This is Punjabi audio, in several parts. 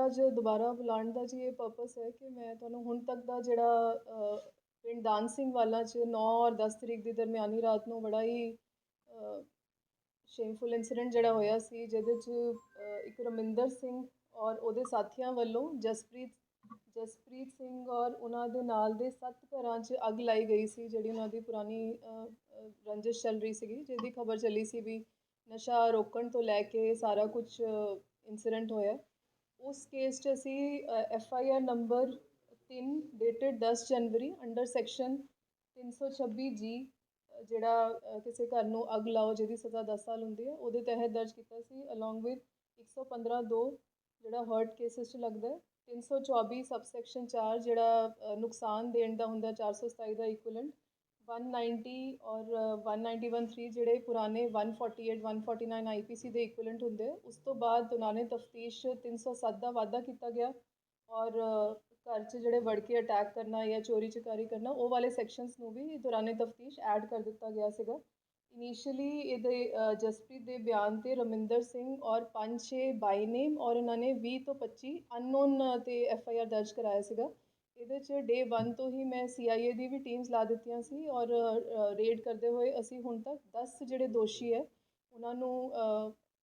ਮੇਰਾ ਅੱਜ ਦੁਬਾਰਾ ਬੁਲਾਉਣ ਦਾ ਜੀ ਇਹ ਪਰਪਸ ਹੈ ਕਿ ਮੈਂ ਤੁਹਾਨੂੰ ਹੁਣ ਤੱਕ ਦਾ ਜਿਹੜਾ ਪਿੰਡ ਦਾਨ ਸਿੰਘ ਵਾਲਾ 'ਚ 9 ਔਰ 10 ਤਰੀਕ ਦੀ ਦਰਮਿਆਨੀ ਰਾਤ ਨੂੰ ਬੜਾ ਹੀ ਸ਼ੇਮਫੁਲ ਇਨਸੀਡੈਂਟ ਜਿਹੜਾ ਹੋਇਆ ਸੀ ਜਿਹਦੇ 'ਚ ਇੱਕ ਰਮਿੰਦਰ ਸਿੰਘ ਔਰ ਉਹਦੇ ਸਾਥੀਆਂ ਵੱਲੋਂ ਜਸਪ੍ਰੀਤ ਜਸਪ੍ਰੀਤ ਸਿੰਘ ਔਰ ਉਹਨਾਂ ਦੇ ਨਾਲ ਦੇ ਸੱਤ ਘਰਾਂ 'ਚ ਅੱਗ ਲਾਈ ਗਈ ਸੀ ਜਿਹੜੀ ਉਹਨਾਂ ਦੀ ਪੁਰਾਣੀ ਅ, ਰੰਜਿਸ਼ ਚੱਲ ਰਹੀ ਸੀਗੀ ਜਿਹਦੀ ਖਬਰ ਚੱਲੀ ਸੀ ਵੀ ਨਸ਼ਾ ਰੋਕਣ ਤੋਂ ਲੈ ਕੇ ਸਾਰਾ ਕੁਝ ਇਨਸੀਡੈਂਟ ਹੋਇਆ। ਉਸ ਕੇਸ 'ਚ ਅਸੀਂ ਐਫ ਆਈ ਆਰ ਨੰਬਰ ਤਿੰਨ ਡੇਟਡ ਦਸ ਜਨਵਰੀ ਅੰਡਰ ਸੈਕਸ਼ਨ 326 ਜੀ ਜਿਹੜਾ ਕਿਸੇ ਘਰ ਨੂੰ ਅੱਗ ਲਾਓ ਜਿਹਦੀ ਸਜ਼ਾ 10 ਸਾਲ ਹੁੰਦੀ ਹੈ, ਉਹਦੇ ਤਹਿਤ ਦਰਜ ਕੀਤਾ ਸੀ ਅਲੋਂਗ ਵਿਦ 115 2 ਜਿਹੜਾ ਹਰਟ ਕੇਸਿਸ 'ਚ ਲੱਗਦਾ ਹੈ 324 ਸਬਸੈਕਸ਼ਨ 4 ਜਿਹੜਾ ਨੁਕਸਾਨ ਦੇਣ ਦਾ ਹੁੰਦਾ 427 ਦਾ ਇਕੁਇਵਲੈਂਟ 190 ਔਰ ਵਨ ਨਾਈਨਟੀ ਵਨ 1913 ਜਿਹੜੇ ਪੁਰਾਣੇ one forty eight one forty nine I P C ਦੇ ਇਕੁਇਵਲੈਂਟ ਹੁੰਦੇ, ਉਸ ਤੋਂ ਬਾਅਦ ਦੌਰਾਨੇ ਤਫਤੀਸ਼ 307 ਦਾ ਵਾਧਾ ਕੀਤਾ ਗਿਆ ਔਰ ਘਰ 'ਚ ਜਿਹੜੇ ਵੜ ਕੇ ਅਟੈਕ ਕਰਨਾ ਜਾਂ ਚੋਰੀ ਚਕਾਰੀ ਕਰਨਾ, ਉਹ ਵਾਲੇ ਸੈਕਸ਼ਨਸ ਨੂੰ ਵੀ ਦੌਰਾਨੇ ਤਫਤੀਸ਼ ਐਡ ਕਰ ਦਿੱਤਾ ਗਿਆ ਸੀਗਾ। ਇਨੀਸ਼ੀਅਲੀ ਇਹਦੇ ਜਸਪ੍ਰੀਤ ਦੇ ਬਿਆਨ ਤੇ ਰਮਿੰਦਰ ਸਿੰਘ ਔਰ ਪੰਜ ਛੇ ਬਾਈ ਨੇਮ ਔਰ ਇਹਨਾਂ ਨੇ 20 ਤੋਂ 25 ਅਨਨੋਨ ਤੇ ਐਫ ਆਈ ਆਰ ਦਰਜ ਕਰਾਇਆ ਸੀਗਾ। ਇਹਦੇ 'ਚ ਡੇ 1 ਤੋਂ ਹੀ ਮੈਂ ਸੀ ਆਈ ਏ ਦੀ ਵੀ ਟੀਮਸ ਲਾ ਦਿੱਤੀਆਂ ਸੀ ਔਰ ਰੇਡ ਕਰਦੇ ਹੋਏ ਅਸੀਂ ਹੁਣ ਤੱਕ 10 ਜਿਹੜੇ ਦੋਸ਼ੀ ਹੈ, ਉਹਨਾਂ ਨੂੰ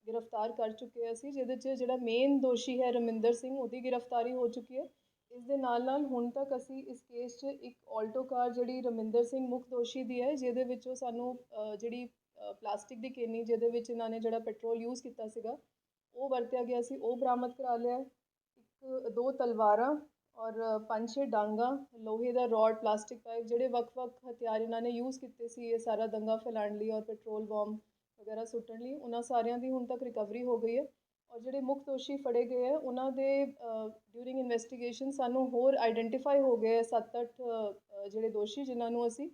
ਗ੍ਰਿਫਤਾਰ ਕਰ ਚੁੱਕੇ ਅਸੀਂ, ਜਿਹਦੇ 'ਚ ਜਿਹੜਾ ਮੇਨ ਦੋਸ਼ੀ ਹੈ ਰਮਿੰਦਰ ਸਿੰਘ, ਉਹਦੀ ਗ੍ਰਿਫਤਾਰੀ ਹੋ ਚੁੱਕੀ ਹੈ। ਇਸ ਦੇ ਨਾਲ ਨਾਲ ਹੁਣ ਤੱਕ ਅਸੀਂ ਇਸ ਕੇਸ 'ਚ ਇੱਕ ਆਲਟੋ ਕਾਰ ਜਿਹੜੀ ਰਮਿੰਦਰ ਸਿੰਘ ਮੁੱਖ ਦੋਸ਼ੀ ਦੀ ਹੈ, ਜਿਹਦੇ ਵਿੱਚੋਂ ਸਾਨੂੰ ਜਿਹੜੀ ਪਲਾਸਟਿਕ ਦੀ ਕੇਨੀ ਜਿਹਦੇ ਵਿੱਚ ਇਹਨਾਂ ਨੇ ਜਿਹੜਾ ਪੈਟਰੋਲ ਯੂਜ਼ ਕੀਤਾ ਸੀਗਾ, ਉਹ ਵਰਤਿਆ ਗਿਆ ਸੀ, ਉਹ ਬਰਾਮਦ ਕਰਾ ਲਿਆ। ਇੱਕ, ਦੋ ਤਲਵਾਰਾਂ ਔਰ ਪੰਜ ਛੇ ਡਾਂਗਾ, ਲੋਹੇ ਦਾ ਰੋਡ, ਪਲਾਸਟਿਕ ਪਾਈਪ, ਜਿਹੜੇ ਵੱਖ-ਵੱਖ ਹਥਿਆਰ ਇਹਨਾਂ ਨੇ ਯੂਜ਼ ਕੀਤੇ ਸੀ, ਇਹ ਸਾਰਾ ਦੰਗਾ ਫੈਲਾਉਣ ਲਈ ਔਰ ਪੈਟਰੋਲ ਬੋਮ ਵਗੈਰਾ ਸੁੱਟਣ ਲਈ, ਉਹਨਾਂ ਸਾਰਿਆਂ ਦੀ ਹੁਣ ਤੱਕ ਰਿਕਵਰੀ ਹੋ ਗਈ ਹੈ। ਔਰ ਜਿਹੜੇ ਮੁੱਖ ਦੋਸ਼ੀ ਫੜੇ ਗਏ ਹੈ, ਉਹਨਾਂ ਦੇ ਡਿਊਰਿੰਗ ਇਨਵੈਸਟੀਗੇਸ਼ਨ ਸਾਨੂੰ ਹੋਰ ਆਈਡੈਂਟੀਫਾਈ ਹੋ ਗਏ 7-8 ਜਿਹੜੇ ਦੋਸ਼ੀ ਜਿਨ੍ਹਾਂ ਨੂੰ ਅਸੀਂ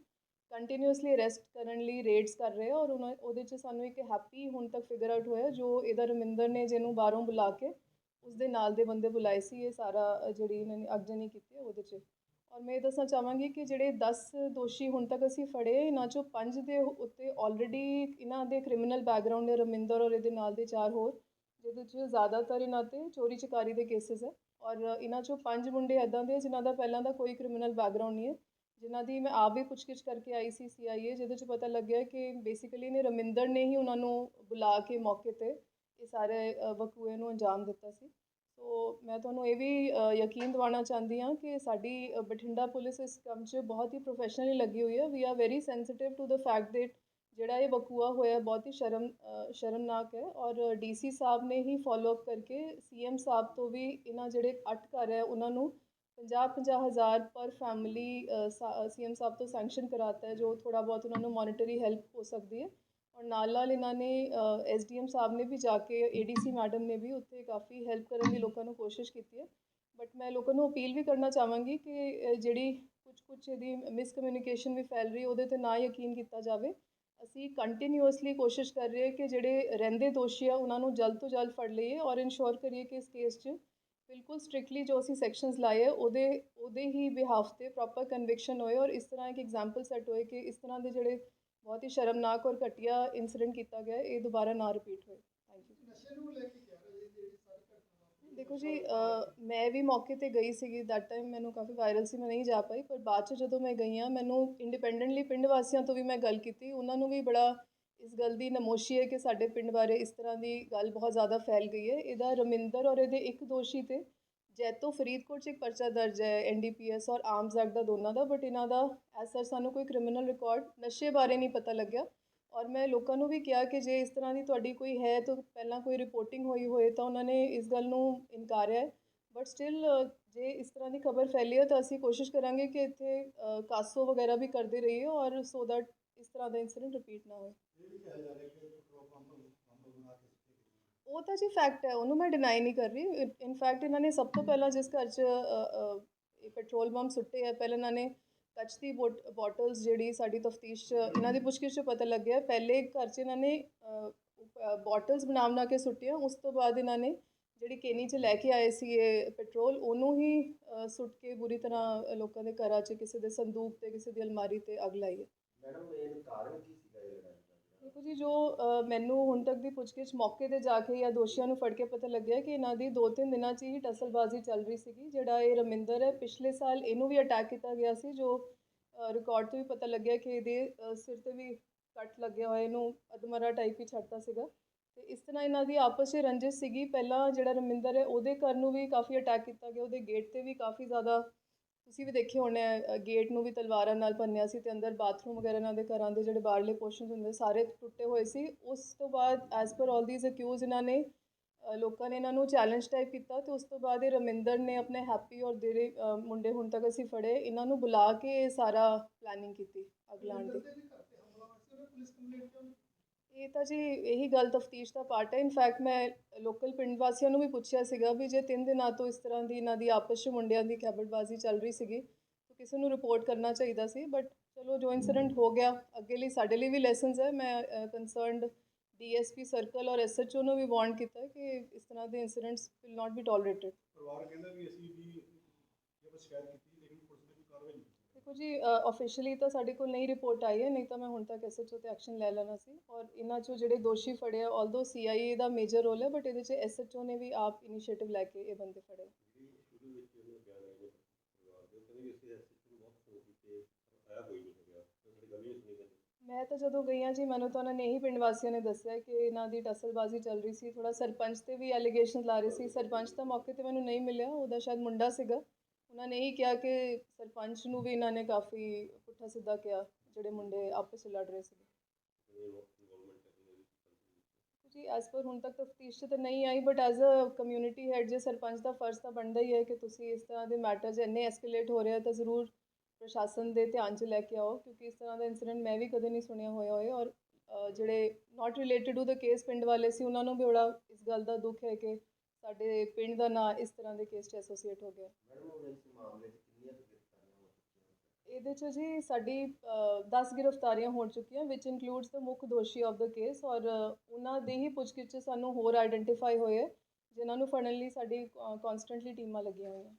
ਕੰਟੀਨਿਊਸਲੀ ਅਰੈਸਟ ਕਰਨ ਲਈ ਰੇਡਸ ਕਰ ਰਹੇ ਹਾਂ, ਔਰ ਉਹਨਾਂ, ਉਹਦੇ 'ਚ ਸਾਨੂੰ ਇੱਕ ਹੈਪੀ ਹੁਣ ਤੱਕ ਫਿਗਰ ਆਊਟ ਹੋਇਆ, ਜੋ ਇਹਦਾ ਰਮਿੰਦਰ ਨੇ ਜਿਹਨੂੰ ਬਾਹਰੋਂ ਬੁਲਾ ਕੇ ਉਸ ਦੇ ਨਾਲ ਦੇ ਬੰਦੇ ਬੁਲਾਏ ਸੀ, ਇਹ ਸਾਰਾ ਜਿਹੜੀ ਇਹਨਾਂ ਨੇ ਅਗਜਨੀ ਕੀਤੀ ਹੈ ਉਹਦੇ 'ਚ। ਔਰ ਮੈਂ ਇਹ ਦੱਸਣਾ ਚਾਹਾਂਗੀ ਕਿ ਜਿਹੜੇ 10 ਦੋਸ਼ੀ ਹੁਣ ਤੱਕ ਅਸੀਂ ਫੜੇ, ਇਹਨਾਂ 'ਚੋਂ ਪੰਜ ਦੇ ਉੱਤੇ ਆਲਰੇਡੀ ਇਹਨਾਂ ਦੇ ਕ੍ਰਿਮੀਨਲ ਬੈਕਗ੍ਰਾਉਂਡ ਨੇ, ਰਮਿੰਦਰ ਔਰ ਇਹਦੇ ਨਾਲ ਦੇ ਚਾਰ ਹੋਰ, ਜਿਹਦੇ 'ਚ ਜ਼ਿਆਦਾਤਰ ਇਹਨਾਂ 'ਤੇ ਚੋਰੀ ਚਕਾਰੀ ਦੇ ਕੇਸਿਸ ਹੈ। ਔਰ ਇਹਨਾਂ 'ਚੋਂ ਪੰਜ ਮੁੰਡੇ ਇੱਦਾਂ ਦੇ, ਜਿਨ੍ਹਾਂ ਦਾ ਪਹਿਲਾਂ ਦਾ ਕੋਈ ਕ੍ਰਿਮੀਨਲ ਬੈਕਗ੍ਰਾਉਂਡ ਨਹੀਂ ਹੈ, ਜਿਨ੍ਹਾਂ ਦੀ ਮੈਂ ਆਪ ਵੀ ਪੁੱਛਗਿੱਛ ਕਰਕੇ ਆਈ ਸੀ ਸੀ ਆਈ ਏ ਜਿਹਦੇ 'ਚ ਪਤਾ ਲੱਗਿਆ ਕਿ ਬੇਸਿਕਲੀ ਨੇ ਰਮਿੰਦਰ ਨੇ ਹੀ ਉਹਨਾਂ ਨੂੰ ਬੁਲਾ ਕੇ ਮੌਕੇ ਤੇ ਇਹ ਸਾਰੇ ਵਕੂਏ ਨੂੰ ਅੰਜਾਮ ਦਿੱਤਾ ਸੀ। ਸੋ ਮੈਂ ਤੁਹਾਨੂੰ ਇਹ ਵੀ ਯਕੀਨ ਦਿਵਾਉਣਾ ਚਾਹੁੰਦੀ ਹਾਂ ਕਿ ਸਾਡੀ ਬਠਿੰਡਾ ਪੁਲਿਸ ਇਸ ਕੰਮ 'ਚ ਬਹੁਤ ਹੀ ਪ੍ਰੋਫੈਸ਼ਨਲੀ ਲੱਗੀ ਹੋਈ ਹੈ। We are very sensitive to the fact that ਜਿਹੜਾ ਇਹ ਵਕੂਆ ਹੋਇਆ ਬਹੁਤ ਹੀ ਸ਼ਰਮ ਸ਼ਰਮਨਾਕ ਹੈ ਔਰ ਡੀਸੀ ਸਾਹਿਬ ਨੇ ਹੀ ਫੋਲੋ ਅਪ ਕਰਕੇ ਸੀਐਮ ਸਾਹਿਬ ਤੋਂ ਵੀ ਇਹਨਾਂ ਜਿਹੜੇ ਅੱਠ ਘਰ ਹੈ ਉਹਨਾਂ ਨੂੰ 50-50 ਹਜ਼ਾਰ ਪਰ ਫੈਮਿਲੀ ਸੀਐਮ ਸਾਹਿਬ ਤੋਂ ਸੈਂਕਸ਼ਨ ਕਰਾਤਾ ਹੈ ਜੋ ਥੋੜਾ ਬਹੁਤ ਉਹਨਾਂ ਨੂੰ ਮੋਨਿਟਰੀ ਹੈਲਪ ਹੋ ਸਕਦੀ ਹੈ। ਔਰ ਨਾਲ ਨਾਲ ਇਹਨਾਂ ਨੇ ਐਸਡੀਐਮ ਸਾਹਿਬ ਨੇ ਵੀ ਜਾ ਕੇ ਏਡੀਸੀ ਮੈਡਮ ਨੇ ਵੀ ਉੱਥੇ ਕਾਫੀ ਹੈਲਪ ਕਰਨ ਦੀ ਲੋਕਾਂ ਨੂੰ ਕੋਸ਼ਿਸ਼ ਕੀਤੀ ਹੈ। ਬਟ ਮੈਂ ਲੋਕਾਂ ਨੂੰ ਅਪੀਲ ਵੀ ਕਰਨਾ ਚਾਹਾਂਗੀ ਕਿ ਜਿਹੜੀ ਕੁਝ ਕੁਝ ਇਹਦੀ ਮਿਸਕਮਿਊਨੀਕੇਸ਼ਨ ਵੀ ਫੈਲ ਰਹੀ ਉਹਦੇ ਤੇ ਨਾ ਯਕੀਨ ਕੀਤਾ ਜਾਵੇ। ਅਸੀਂ ਕੰਟੀਨਿਊਸਲੀ ਕੋਸ਼ਿਸ਼ ਕਰ ਰਹੇ ਹਾਂ ਕਿ ਜਿਹੜੇ ਰਹਿੰਦੇ ਦੋਸ਼ੀ ਆ, ਉਹਨਾਂ ਨੂੰ ਜਲਦ ਤੋਂ ਜਲਦ ਫੜ ਲਈਏ ਔਰ ਇਨਸ਼ੋਰ ਕਰੀਏ ਕਿ ਇਸ ਕੇਸ 'ਚ ਬਿਲਕੁਲ ਸਟ੍ਰਿਕਟਲੀ ਜੋ ਅਸੀਂ ਸੈਕਸ਼ਨਸ ਲਾਏ ਆ, ਉਹਦੇ ਉਹਦੇ ਹੀ ਬਿਹਾਫ ਤੇ ਪ੍ਰੋਪਰ ਕਨਵਿਕਸ਼ਨ ਹੋਏ। ਔਰ ਇਸ ਤਰ੍ਹਾਂ ਇੱਕ ਐਗਜ਼ਾਮਪਲ ਸੈੱਟ ਹੋਏ ਕਿ ਇਸ ਤਰ੍ਹਾਂ ਦੇ ਜਿਹੜੇ ਬਹੁਤ ਹੀ ਸ਼ਰਮਨਾਕ ਔਰ ਘਟੀਆ ਇਨਸੀਡੈਂਟ ਕੀਤਾ ਗਿਆ ਇਹ ਦੁਬਾਰਾ ਨਾ ਰਿਪੀਟ ਹੋਏ। ਥੈਂਕ ਯੂ ਨਸ਼ੇ ਨੂੰ ਲੈ ਕੇ ਕਹਿ ਦੇਖੋ ਜੀ ਮੈਂ ਵੀ ਮੌਕੇ ਤੇ ਗਈ ਸੀਗੀ ਦੈਟ ਟਾਈਮ ਮੈਨੂੰ ਕਾਫੀ ਵਾਇਰਲ ਸੀ ਮੈਂ ਨਹੀਂ ਜਾ ਪਾਈ ਪਰ ਬਾਅਦ ਚ ਜਦੋਂ ਮੈਂ ਗਈ ਹਾਂ ਮੈਨੂੰ ਇੰਡੀਪੈਂਡੈਂਟਲੀ ਪਿੰਡ ਵਾਸੀਆਂ ਤੋਂ ਵੀ ਮੈਂ ਗੱਲ ਕੀਤੀ ਉਹਨਾਂ ਨੂੰ ਵੀ ਬੜਾ ਇਸ ਗੱਲ ਦੀ ਨਮੋਸ਼ੀ ਹੈ ਕਿ ਸਾਡੇ ਪਿੰਡ ਬਾਰੇ ਇਸ ਤਰ੍ਹਾਂ ਦੀ ਗੱਲ ਬਹੁਤ ਜ਼ਿਆਦਾ ਫੈਲ ਗਈ ਹੈ। ਇਹਦਾ ਰਮਿੰਦਰ ਔਰ ਇਹਦੇ ਇੱਕ ਦੋਸ਼ੀ ਤੇ ਜੈਤੋ ਫਰੀਦਕੋਟ 'ਚ ਇੱਕ ਪਰਚਾ ਦਰਜ ਹੈ ਐਨਡੀਪੀਐਸ ਔਰ ਆਰਮਸ ਐਕਟ ਦਾ ਦੋਨਾਂ ਦਾ ਬਟ ਇਹਨਾਂ ਦਾ ਐਸ ਸਰ ਸਾਨੂੰ ਕੋਈ ਕ੍ਰਿਮੀਨਲ ਰਿਕਾਰਡ ਨਸ਼ੇ ਬਾਰੇ ਨਹੀਂ ਪਤਾ ਲੱਗਿਆ। ਔਰ ਮੈਂ ਲੋਕਾਂ ਨੂੰ ਵੀ ਕਿਹਾ ਕਿ ਜੇ ਇਸ ਤਰ੍ਹਾਂ ਦੀ ਤੁਹਾਡੀ ਕੋਈ ਹੈ ਤਾਂ ਪਹਿਲਾਂ ਕੋਈ ਰਿਪੋਰਟਿੰਗ ਹੋਈ ਹੋਏ ਤਾਂ ਉਹਨਾਂ ਨੇ ਇਸ ਗੱਲ ਨੂੰ ਇਨਕਾਰਿਆ ਹੈ। ਬਟ ਸਟਿਲ ਜੇ ਇਸ ਤਰ੍ਹਾਂ ਦੀ ਖਬਰ ਫੈਲੀ ਹੈ ਤਾਂ ਅਸੀਂ ਕੋਸ਼ਿਸ਼ ਕਰਾਂਗੇ ਕਿ ਇੱਥੇ ਕਾਸੋ ਵਗੈਰਾ ਵੀ ਕਰਦੇ ਰਹੀਏ ਔਰ ਸੋ ਦੈਟ ਇਸ ਤਰ੍ਹਾਂ ਦਾ ਇਨਸੀਡੈਂਟ ਰਿਪੀਟ ਨਾ ਹੋਏ ਇਹ ਵੀ ਕਿਹਾ ਜਾ ਰਿਹਾ ਕਿ ਪੈਟਰੋਲ ਪੰਪ ਪੰਪ ਬਣਾ ਕੇ ਸੁੱਟੇ ਗਏ ਉਹ ਤਾਂ ਜੀ ਫੈਕਟ ਹੈ, ਉਹਨੂੰ ਮੈਂ ਡਿਨਾਈ ਨਹੀਂ ਕਰ ਰਹੀ। ਇਨਫੈਕਟ ਇਹਨਾਂ ਨੇ ਸਭ ਤੋਂ ਪਹਿਲਾਂ ਜਿਸ ਘਰ 'ਚ ਪੈਟਰੋਲ ਪੰਪ ਸੁੱਟੇ ਆ, ਪਹਿਲਾਂ ਇਹਨਾਂ ਨੇ ਕੱਚ ਦੀ ਬੋਟਲਸ ਜਿਹੜੀ ਸਾਡੀ ਤਫਤੀਸ਼ 'ਚ, ਇਹਨਾਂ ਦੀ ਪੁੱਛਗਿੱਛ 'ਚ ਪਤਾ ਲੱਗਿਆ। ਪਹਿਲੇ ਘਰ 'ਚ ਇਹਨਾਂ ਨੇ ਬੋਟਲਸ ਬਣਾ ਬਣਾ ਕੇ ਸੁੱਟੀਆਂ। ਉਸ ਤੋਂ ਬਾਅਦ ਇਹਨਾਂ ਨੇ ਜਿਹੜੀ ਕੇਨੀ 'ਚ ਲੈ ਕੇ ਆਏ ਸੀ ਇਹ ਪੈਟਰੋਲ ਉਹਨੂੰ ਹੀ ਸੁੱਟ ਕੇ ਬੁਰੀ ਤਰ੍ਹਾਂ ਲੋਕਾਂ ਦੇ ਘਰਾਂ 'ਚ, ਕਿਸੇ ਦੇ ਸੰਦੂਕ ਤੇ, ਕਿਸੇ ਦੀ ਅਲਮਾਰੀ ਤੇ ਅੱਗ ਲਾਈ ਹੈ। ਮੈਡਮ ਇਹ ਕਾਰਨ ਕੀ ਸੀਗਾ ਇਹ ਦੇਖੋ ਜੀ, ਜੋ ਮੈਨੂੰ ਹੁਣ ਤੱਕ ਦੀ ਪੁੱਛਗਿੱਛ ਮੌਕੇ ਤੇ ਜਾ ਕੇ ਜਾਂ ਦੋਸ਼ੀਆਂ ਨੂੰ ਫੜ ਕੇ ਪਤਾ ਲੱਗਿਆ ਕਿ ਇਹਨਾਂ ਦੀ ਦੋ ਤਿੰਨ ਦਿਨਾਂ 'ਚ ਹੀ ਟਸਲਬਾਜ਼ੀ ਚੱਲ ਰਹੀ ਸੀਗੀ, ਜਿਹੜਾ ਇਹ ਰਮਿੰਦਰ ਹੈ, ਪਿਛਲੇ ਸਾਲ ਇਹਨੂੰ ਵੀ ਅਟੈਕ ਕੀਤਾ ਗਿਆ ਸੀ, ਜੋ ਰਿਕਾਰਡ ਤੋਂ ਵੀ ਪਤਾ ਲੱਗਿਆ ਕਿ ਇਹਦੇ ਸਿਰ ਤੇ ਵੀ ਕੱਟ ਲੱਗਿਆ ਹੋਇਆ, ਇਹਨੂੰ ਅਧਮਰਾ ਟਾਈਪ ਹੀ ਛੱਡਤਾ ਸੀਗਾ। ਤੇ ਇਸ ਤਰ੍ਹਾਂ ਇਹਨਾਂ ਦੀ ਆਪਸ 'ਚ ਰੰਜਿਸ਼ ਸੀਗੀ, ਪਹਿਲਾਂ ਜਿਹੜਾ ਰਮਿੰਦਰ ਹੈ, ਉਹਦੇ ਘਰ ਨੂੰ ਵੀ ਕਾਫੀ ਅਟੈਕ ਕੀਤਾ ਗਿਆ, ਉਹਦੇ ਗੇਟ ਤੇ ਵੀ ਕਾਫੀ ਜ਼ਿਆਦਾ ਤੁਸੀਂ ਵੀ ਦੇਖੇ ਹੋਣੇ ਗੇਟ ਨੂੰ ਵੀ ਤਲਵਾਰਾਂ ਨਾਲ ਭੰਨਿਆ ਸੀ ਤੇ ਅੰਦਰ ਬਾਥਰੂਮ ਵਗੈਰਾ ਇਹਨਾਂ ਦੇ ਘਰਾਂ ਦੇ ਜਿਹੜੇ ਬਾਹਰਲੇ ਪੋਰਸ਼ਨਸ ਹੁੰਦੇ ਸਾਰੇ ਟੁੱਟੇ ਹੋਏ ਸੀ। ਉਸ ਤੋਂ ਬਾਅਦ as per all these accused ਇਹਨਾਂ ਨੇ ਲੋਕਾਂ ਨੇ ਇਹਨਾਂ ਨੂੰ ਚੈਲੰਜ ਟਾਈਪ ਕੀਤਾ ਤੇ ਉਸ ਤੋਂ ਬਾਅਦ ਇਹ ਰਮਿੰਦਰ ਨੇ ਆਪਣੇ ਹੈਪੀ ਔਰ ਦੇਰੇ ਮੁੰਡੇ ਹੁਣ ਤੱਕ ਅਸੀਂ ਫੜੇ, ਇਹਨਾਂ ਨੂੰ ਬੁਲਾ ਕੇ ਸਾਰਾ ਪਲੈਨਿੰਗ ਕੀਤੀ, ਅੱਗ ਲਾਉਣ ਦੀ। ਇਹ ਤਾਂ ਜੀ ਇਹੀ ਗੱਲ ਤਫਤੀਸ਼ ਦਾ ਪਾਰਟ ਹੈ। ਇਨਫੈਕਟ ਮੈਂ ਲੋਕਲ ਪਿੰਡ ਵਾਸੀਆਂ ਨੂੰ ਵੀ ਪੁੱਛਿਆ ਸੀਗਾ ਵੀ ਜੇ ਤਿੰਨ ਦਿਨਾਂ ਤੋਂ ਇਸ ਤਰ੍ਹਾਂ ਦੀ ਇਹਨਾਂ ਦੀ ਆਪਸ 'ਚ ਮੁੰਡਿਆਂ ਦੀ ਖੈਬੜਬਾਜ਼ੀ ਚੱਲ ਰਹੀ ਸੀਗੀ, ਤਾਂ ਕਿਸੇ ਨੂੰ ਰਿਪੋਰਟ ਕਰਨਾ ਚਾਹੀਦਾ ਸੀ। ਬਟ ਚਲੋ, ਜੋ ਇਨਸੀਡੈਂਟ ਹੋ ਗਿਆ, ਅੱਗੇ ਲਈ ਸਾਡੇ ਲਈ ਵੀ ਲੈਸਨਸ ਹੈ। ਮੈਂ ਕੰਸਰਨਡ ਡੀਐਸਪੀ ਸਰਕਲ ਔਰ ਐਸਐਚਓ ਨੂੰ ਵੀ ਵਾਰਨ ਕੀਤਾ ਕਿ ਇਸ ਤਰ੍ਹਾਂ ਦੇ incidents will not be tolerated ਪਰਿਵਾਰ ਕਹਿੰਦਾ ਵੀ ਅਸੀਂ ਵੀ ਜੇ ਸ਼ਿਕਾਇਤ ਕੀਤੀ ਲੇਕਿਨ ਪੁਲਿਸ ਨੇ ਕੋਈ ਕਾਰਵਾਈ ਨਹੀਂ ਕੀਤੀ ਦੇਖੋ ਜੀ ਆਫੀਸ਼ੀਅਲੀ ਤਾਂ ਸਾਡੇ ਕੋਲ ਨਹੀਂ ਰਿਪੋਰਟ ਆਈ ਹੈ, ਨਹੀਂ ਤਾਂ ਮੈਂ ਹੁਣ ਤੱਕ ਐਸਐਚਓ ਤੇ ਐਕਸ਼ਨ ਲੈ ਲੈਣਾ ਸੀ। ਔਰ ਇਹਨਾਂ 'ਚੋਂ ਜਿਹੜੇ ਦੋਸ਼ੀ ਫੜੇ ਆ ਆਲਦੋ ਸੀਆਈਏ ਦਾ ਮੇਜਰ ਰੋਲ ਹੈ ਬਟ ਇਹਦੇ 'ਚ ਐਸਐਚਓ ਨੇ ਵੀ ਆਪ ਇਨੀਸ਼ੀਏਟਿਵ ਲੈ ਕੇ ਇਹ ਬੰਦੇ ਫੜੇ। ਮੈਂ ਤਾਂ ਜਦੋਂ ਗਈ ਹਾਂ ਜੀ, ਮੈਨੂੰ ਤਾਂ ਉਹਨਾਂ ਨੇ ਇਹੀ ਪਿੰਡ ਵਾਸੀਆਂ ਨੇ ਦੱਸਿਆ ਕਿ ਇਹਨਾਂ ਦੀ ਟਸਲਬਾਜ਼ੀ ਚੱਲ ਰਹੀ ਸੀ ਥੋੜਾ ਸਰਪੰਚ ਤੇ ਵੀ ਐਲੀਗੇਸ਼ਨ ਲਾ ਰਹੇ ਸੀ। ਸਰਪੰਚ ਤਾਂ ਮੌਕੇ ਤੇ ਮੈਨੂੰ ਨਹੀਂ ਮਿਲਿਆ, ਉਹਦਾ ਸ਼ਾਇਦ ਮੁੰਡਾ ਸੀਗਾ। ਉਹਨਾਂ ਨੇ ਇਹੀ ਕਿਹਾ ਕਿ ਸਰਪੰਚ ਨੂੰ ਵੀ ਇਹਨਾਂ ਨੇ ਕਾਫੀ ਪੁੱਠਾ ਸਿੱਧਾ ਕਿਹਾ, ਜਿਹੜੇ ਮੁੰਡੇ ਆਪਸ ਵਿੱਚ ਲੜ ਰਹੇ ਸੀ ਜੀ ਐਸ ਪਰ ਹੁਣ ਤੱਕ ਤਫਤੀਸ਼ 'ਚ ਤਾਂ ਨਹੀਂ ਆਈ but as a community head ਜੇ ਸਰਪੰਚ ਦਾ ਫਰਜ਼ ਤਾਂ ਬਣਦਾ ਹੀ ਹੈ ਕਿ ਤੁਸੀਂ ਇਸ ਤਰ੍ਹਾਂ ਦੇ ਮੈਟਰਸ ਇੰਨੇ ਐਸਕੇਲੇਟ ਹੋ ਰਹੇ ਆ, ਤਾਂ ਜ਼ਰੂਰ ਪ੍ਰਸ਼ਾਸਨ ਦੇ ਧਿਆਨ 'ਚ ਲੈ ਕੇ ਆਓ, ਕਿਉਂਕਿ ਇਸ ਤਰ੍ਹਾਂ ਦਾ ਇਨਸੀਡੈਂਟ ਮੈਂ ਵੀ ਕਦੇ ਨਹੀਂ ਸੁਣਿਆ ਹੋਇਆ ਹੋਏ ਔਰ ਜਿਹੜੇ not related to the case ਪਿੰਡ ਵਾਲੇ ਸੀ, ਉਹਨਾਂ ਨੂੰ ਵੀ ਬੜਾ ਇਸ ਗੱਲ ਦਾ ਦੁੱਖ ਹੈ ਕਿ ਸਾਡੇ ਪਿੰਡ ਦਾ ਨਾਂ ਇਸ ਤਰ੍ਹਾਂ ਦੇ ਕੇਸ 'ਚ ਐਸੋਸੀਏਟ ਹੋ ਗਿਆ। ਇਹਦੇ 'ਚ ਜੀ ਸਾਡੀ 10 ਗ੍ਰਿਫਤਾਰੀਆਂ ਹੋ ਚੁੱਕੀਆਂ ਵਿਚ ਇਨਕਲੂਡਸ ਦਾ ਮੁੱਖ ਦੋਸ਼ੀ ਆਫ ਦ ਕੇਸ ਔਰ ਉਹਨਾਂ ਦੇ ਹੀ ਪੁੱਛਗਿੱਛ 'ਚ ਸਾਨੂੰ ਹੋਰ ਆਈਡੈਂਟੀਫਾਈ ਹੋਏ ਜਿਨ੍ਹਾਂ ਨੂੰ ਫੜਨ ਲਈ ਸਾਡੀ ਕਨਸਟੈਂਟਲੀ ਟੀਮਾਂ ਲੱਗੀਆਂ ਹੋਈਆਂ।